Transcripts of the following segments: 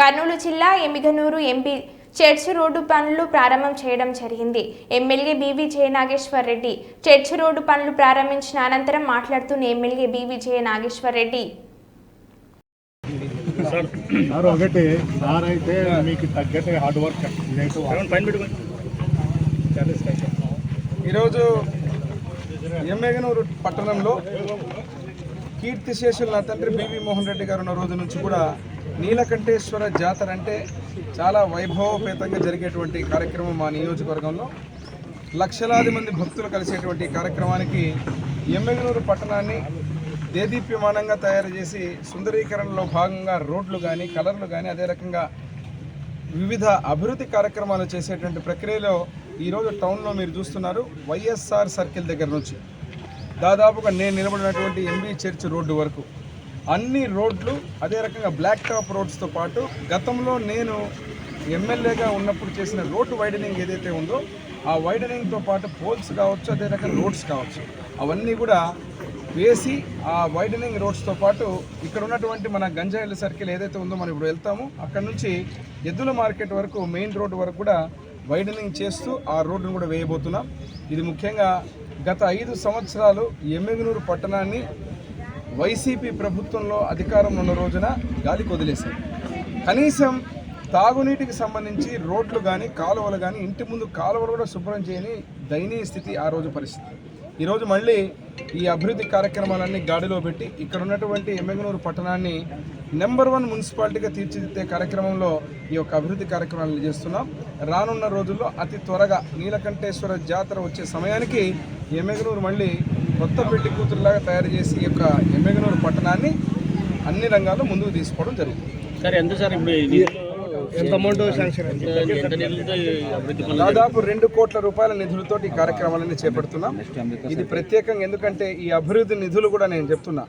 కర్నూలు జిల్లా Yemmiganur MP church road పనులు ప్రారంభం చేయడం జరిగింది. MLA BV Jayanageswar Reddy church road పనులు ప్రారంభించిన అనంతరం మాట్లాడుతున్న MLA BV Jayanageswar Reddy. Sir ఒకటి సార్ అయితే మీకు తగ్గట్టు హార్డ్ వర్క్ ఈరోజు ఎమ్మెగనూరు పట్టణంలో కీర్తిశేషులు నా తండ్రి బివి మోహన్ రెడ్డి గారు ఉన్న రోజు నుంచి కూడా నీలకంఠేశ్వర జాతర అంటే చాలా వైభవపేతంగా జరిగేటువంటి కార్యక్రమం మా నియోజకవర్గంలో. లక్షలాది మంది భక్తులు కలిసేటువంటి కార్యక్రమానికి ఎమ్మెగనూరు పట్టణాన్ని దేదీప్యమానంగా తయారు చేసి సుందరీకరణలో భాగంగా రోడ్లు కానీ కలర్లు కానీ అదే రకంగా వివిధ అభివృద్ధి కార్యక్రమాలు చేసేటువంటి ప్రక్రియలో ఈరోజు టౌన్లో మీరు చూస్తున్నారు. వైఎస్ఆర్ సర్కిల్ దగ్గర నుంచి దాదాపుగా నేను నిలబడినటువంటి ఎంబీ చర్చ్ రోడ్డు వరకు. అన్ని రోడ్లు అదే రకంగా బ్లాక్ టాప్ రోడ్స్తో పాటు గతంలో నేను ఎమ్మెల్యేగా ఉన్నప్పుడు చేసిన రోడ్డు వైడనింగ్ ఏదైతే ఉందో ఆ వైడనింగ్తో పాటు పోల్స్ కావచ్చు అదే రకంగా రోడ్స్ కావచ్చు అవన్నీ కూడా వేసి ఆ వైడనింగ్ రోడ్స్తో పాటు ఇక్కడ ఉన్నటువంటి మన గంజాయిల సర్కిల్ ఏదైతే ఉందో మనం ఇప్పుడు వెళ్తాము అక్కడ నుంచి ఎద్దుల మార్కెట్ వరకు మెయిన్ రోడ్డు వరకు కూడా వైడనింగ్ చేస్తూ ఆ రోడ్డును కూడా వేయబోతున్నాం. ఇది ముఖ్యంగా గత ఐదు సంవత్సరాలు ఎమ్మెగనూరు పట్టణాన్ని వైసీపీ ప్రభుత్వంలో అధికారం ఉన్న రోజున గాలి వదిలేశారు కనీసం తాగునీటికి సంబంధించి రోడ్లు కానీ కాలువలు కానీ ఇంటి ముందు కాలువలు కూడా శుభ్రం చేయని దయనీయ స్థితి ఆ రోజు పరిస్థితి. ఈరోజు మళ్ళీ ఈ అభివృద్ధి కార్యక్రమాలన్నీ గాడిలో పెట్టి ఇక్కడ ఉన్నటువంటి ఎమ్మెగనూరు పట్టణాన్ని నెంబర్ వన్ మున్సిపాలిటీగా తీర్చిదిద్దే కార్యక్రమంలో ఈ యొక్క అభివృద్ధి కార్యక్రమాలను చేస్తున్నాం. రానున్న రోజుల్లో అతి త్వరగా నీలకంఠేశ్వర జాతర వచ్చే సమయానికి ఎమ్మెగనూరు మళ్ళీ కొత్త పెళ్ళి కూతురులాగా తయారు చేసి ఈ యొక్క ఎమ్మెగనూరు పట్టణాన్ని అన్ని రంగాల్లో ముందుకు తీసుకోవడం జరుగుతుంది. సార్ ఎంత ఇప్పుడు దాదాపు రెండు కోట్ల రూపాయల నిధులతో ఈ కార్యక్రమాలన్నీ చేపడుతున్నాం. ఇది ప్రత్యేకంగా ఎందుకంటే ఈ అభివృద్ధి నిధులు కూడా నేను చెప్తున్నా.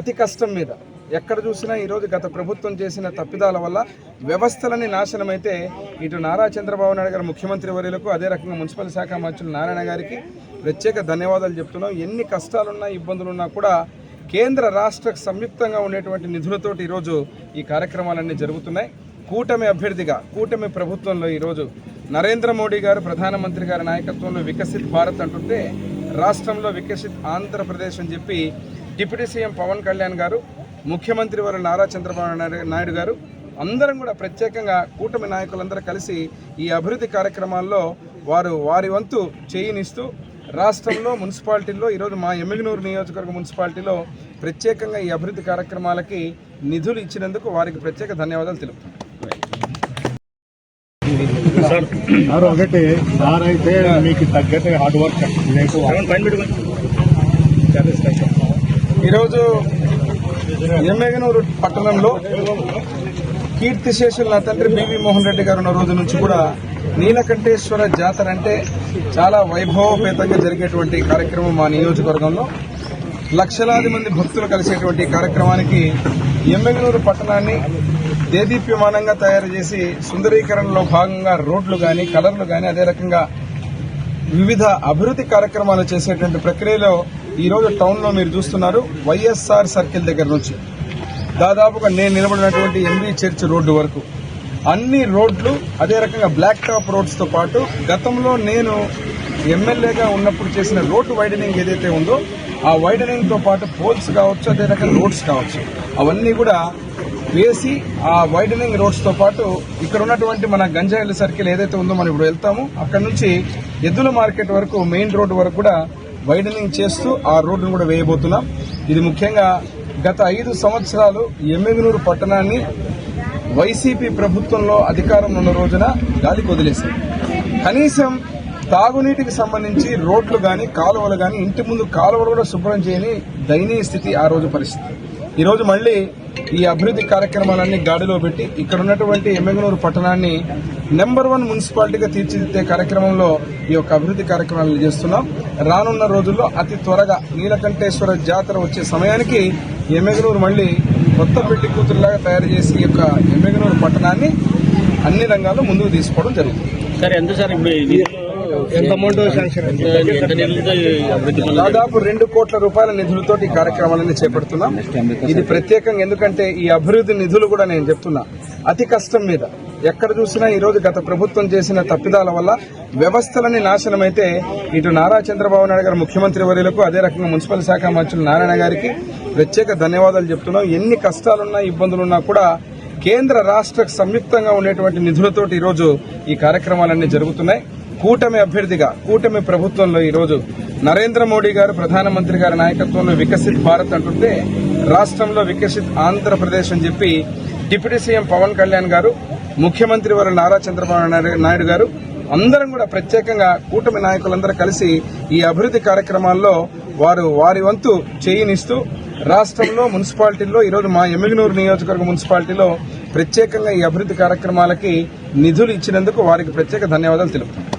అతి కష్టం మీద. ఎక్కడ చూసినా ఈరోజు గత ప్రభుత్వం చేసిన తప్పిదాల వల్ల వ్యవస్థలన్నీ నాశనమైతే ఇటు నారా చంద్రబాబు నాయుడు గారు ముఖ్యమంత్రి వర్యులకు అదే రకంగా మున్సిపల్ శాఖ మంత్రులు నారాయణ గారికి ప్రత్యేక ధన్యవాదాలు చెప్తున్నాం. ఎన్ని కష్టాలున్నా ఇబ్బందులున్నా కూడా కేంద్ర రాష్ట్ర సంయుక్తంగా ఉండేటువంటి నిధులతోటి ఈరోజు ఈ కార్యక్రమాలన్నీ జరుగుతున్నాయి. కూటమి అభ్యర్థిగా కూటమి ప్రభుత్వంలో ఈరోజు నరేంద్ర మోడీ గారు ప్రధానమంత్రి గారి నాయకత్వంలో వికసిత్ భారత్ అంటుంటే రాష్ట్రంలో వికసిత్ ఆంధ్రప్రదేశ్ అని చెప్పి డిప్యూటీ సీఎం పవన్ కళ్యాణ్ గారు ముఖ్యమంత్రి వారు నారా చంద్రబాబు నాయుడు- నాయుడు గారు అందరం కూడా ప్రత్యేకంగా కూటమి నాయకులందరూ కలిసి ఈ అభివృద్ధి కార్యక్రమాల్లో వారు వారి వంతు చేయినిస్తూ రాష్ట్రంలో మున్సిపాలిటీల్లో ఈరోజు మా ఎమ్మిగనూరు నియోజకవర్గ మున్సిపాలిటీలో ప్రత్యేకంగా ఈ అభివృద్ధి కార్యక్రమాలకి నిధులు ఇచ్చినందుకు వారికి ప్రత్యేక ధన్యవాదాలు తెలుపుతున్నాను సార్ ఒకటి సార్ అయితే మీకు తగ్గట్టు హార్డ్ వర్క్ ఈరోజు ఎమ్మెగనూరు పట్టణంలో కీర్తిశేషులు నా తండ్రి బివి మోహన్ రెడ్డి గారు ఉన్న రోజు నుంచి కూడా నీలకంఠేశ్వర జాతర అంటే చాలా వైభవపేతంగా జరిగేటువంటి కార్యక్రమం మా నియోజకవర్గంలో. లక్షలాది మంది భక్తులు కలిసేటువంటి కార్యక్రమానికి ఎమ్మెగనూరు పట్టణాన్ని దేదీప్యమానంగా తయారు చేసి సుందరీకరణలో భాగంగా రోడ్లు కానీ కలర్లు కానీ అదే రకంగా వివిధ అభివృద్ధి కార్యక్రమాలు చేసేటువంటి ప్రక్రియలో ఈరోజు టౌన్లో మీరు చూస్తున్నారు వైఎస్ఆర్ సర్కిల్ దగ్గర నుంచి. దాదాపుగా నేను నిలబడినటువంటి ఎంబీ చర్చ్ రోడ్డు వరకు. అన్ని రోడ్లు అదే రకంగా బ్లాక్ టాప్ రోడ్స్తో పాటు గతంలో నేను ఎమ్మెల్యేగా ఉన్నప్పుడు చేసిన రోడ్డు వైడనింగ్ ఏదైతే ఉందో ఆ వైడనింగ్తో పాటు పోల్స్ కావచ్చు అదే రకంగా రోడ్స్ కావచ్చు. అవన్నీ కూడా వేసి ఆ వైడనింగ్ రోడ్స్తో పాటు ఇక్కడ ఉన్నటువంటి మన గంజాయిల సర్కిల్ ఏదైతే ఉందో మనం ఇప్పుడు వెళ్తాము. అక్కడ నుంచి ఎద్దుల మార్కెట్ వరకు మెయిన్ రోడ్డు వరకు కూడా వైడనింగ్ చేస్తూ ఆ రోడ్డును కూడా వేయబోతున్నాం. ఇది ముఖ్యంగా గత ఐదు సంవత్సరాలు ఎమ్మెగనూరు పట్టణాన్ని వైసీపీ ప్రభుత్వంలో అధికారం ఉన్న రోజున గాలికి వదిలేసింది కనీసం తాగునీటికి సంబంధించి రోడ్లు కానీ కాలువలు కానీ ఇంటి ముందు కాలువలు కూడా శుభ్రం చేయని దయనీయ స్థితి ఆ రోజు పరిస్థితి. ఈరోజు మళ్ళీ ఈ అభివృద్ధి కార్యక్రమాలన్నీ గాడిలో పెట్టి ఇక్కడ ఉన్నటువంటి ఎమ్మెగనూరు పట్టణాన్ని నెంబర్ వన్ మున్సిపాలిటీగా తీర్చిదిద్దే కార్యక్రమంలో ఈ యొక్క అభివృద్ధి కార్యక్రమాలు చేస్తున్నాం. రానున్న రోజుల్లో అతి త్వరగా నీలకంఠేశ్వర జాతర వచ్చే సమయానికి ఎమ్మెగనూరు మళ్ళీ కొత్త పెళ్ళి కూతురులాగా తయారు చేసి ఈ యొక్క ఎమ్మెగనూరు పట్టణాన్ని అన్ని రంగాల్లో ముందుకు తీసుకోవడం జరుగుతుంది. సరే ఎంత సార్ ఇప్పుడు ఎంత అమౌంట్ శాంక్షన్ దాదాపు రెండు కోట్ల రూపాయల నిధులతో ఈ కార్యక్రమాలన్నీ చేపడుతున్నాం. ఇది ప్రత్యేకంగా ఎందుకంటే ఈ అభివృద్ధి నిధులు కూడా నేను చెప్తున్నా. అతి కష్టం మీద ఎక్కడ చూసినా ఈ రోజు గత ప్రభుత్వం చేసిన తప్పిదాల వల్ల వ్యవస్థలన్నీ నాశనమైతే ఇటు నారా చంద్రబాబు నాయుడు గారు ముఖ్యమంత్రి వర్యులకు అదే రకంగా మున్సిపల్ శాఖ మంత్రులు నారాయణ గారికి ప్రత్యేక ధన్యవాదాలు చెప్తున్నాం. ఎన్ని కష్టాలున్నా ఇబ్బందులున్నా కూడా కేంద్ర రాష్ట్ర సంయుక్తంగా ఉండేటువంటి నిధులతోటి ఈరోజు ఈ కార్యక్రమాలన్నీ జరుగుతున్నాయి. కూటమి అభ్యర్థిగా కూటమి ప్రభుత్వంలో ఈరోజు నరేంద్ర మోడీ గారు ప్రధానమంత్రి గారి నాయకత్వంలో వికసిత్ భారత్ అంటుంటే రాష్ట్రంలో వికసిత్ ఆంధ్రప్రదేశ్ అని చెప్పి డిప్యూటీ సీఎం పవన్ కళ్యాణ్ గారు ముఖ్యమంత్రి వారు నారా చంద్రబాబు నాయుడు- నాయుడు గారు అందరం కూడా ప్రత్యేకంగా కూటమి నాయకులందరూ కలిసి ఈ అభివృద్ధి కార్యక్రమాల్లో వారు వారి వంతు చేయినిస్తూ రాష్ట్రంలో మున్సిపాలిటీల్లో ఈరోజు మా ఎమ్మిగనూరు నియోజకవర్గ మున్సిపాలిటీలో ప్రత్యేకంగా ఈ అభివృద్ధి కార్యక్రమాలకి నిధులు ఇచ్చినందుకు వారికి ప్రత్యేక ధన్యవాదాలు తెలుపుతున్నాం.